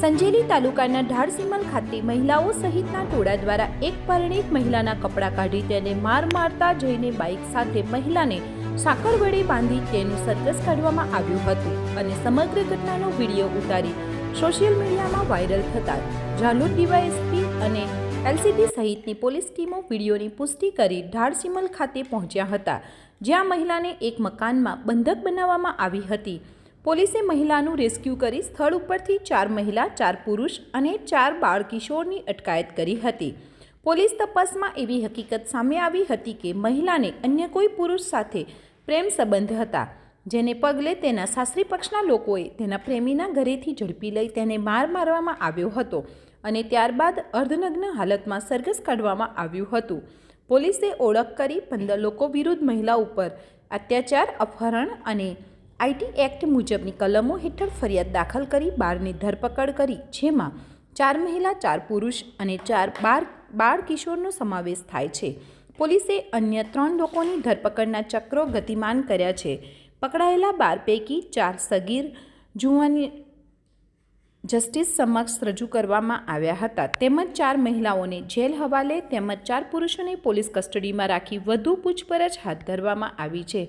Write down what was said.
સંજેલી તાલુકાના ઢાળસીમલ ખાતે મહિલાઓ સહિતના ટોળા દ્વારા એક પરિણીત મહિલાના કપડાં કાઢી તેને માર મારતા જઈને બાઇક સાથે મહિલાને સાંકળ વડે બાંધી તેનું સરઘસ કાઢવામાં આવ્યું હતું અને સમગ્ર ઘટનાનો વીડિયો ઉતારી સોશિયલ મીડિયામાં વાયરલ થતાં ઝાલોદ ડીવાયએસપી અને એલસીબી સહિતની પોલીસ ટીમો વિડીયોની પુષ્ટિ કરી ઢાળસીમલ ખાતે પહોંચ્યા હતા, જ્યાં મહિલાને એક મકાનમાં બંધક બનાવવામાં આવી હતી. પોલીસે મહિલાનું રેસ્ક્યુ કરી સ્થળ ઉપરથી ચાર મહિલા, ચાર પુરુષ અને ચાર બાળ કિશોરની અટકાયત કરી હતી. પોલીસ તપાસમાં એવી હકીકત સામે આવી હતી કે મહિલાને અન્ય કોઈ પુરુષ સાથે પ્રેમ સંબંધ હતા, જેને પગલે તેના સાસરી પક્ષના લોકોએ તેના પ્રેમીના ઘરેથી ઝડપી લઈ તેને માર મારવામાં આવ્યો હતો અને ત્યારબાદ અર્ધનગ્ન હાલતમાં સરઘસ કાઢવામાં આવ્યું હતું. પોલીસે ઓળખ કરી પંદર લોકો વિરુદ્ધ મહિલા ઉપર અત્યાચાર, અપહરણ અને આઈટી એક્ટ મુજબની કલમો હેઠળ ફરિયાદ દાખલ કરી, બારની ધરપકડ કરી, જેમાં ચાર મહિલા, ચાર પુરુષ અને ચાર બાર, બાળ કિશોરનો સમાવેશ થાય છે. પોલીસે અન્ય ત્રણ લોકોની ધરપકડના ચક્રો ગતિમાન કર્યા છે. પકડાયેલા બાર પૈકી ચાર સગીર જુવાની જસ્ટિસ સમક્ષ રજૂ કરવામાં આવ્યા હતા. તેમજ ચાર મહિલાઓને જેલ હવાલે તેમજ ચાર પુરુષોને પોલીસ કસ્ટડીમાં રાખી વધુ પૂછપરછ હાથ ધરવામાં આવી છે.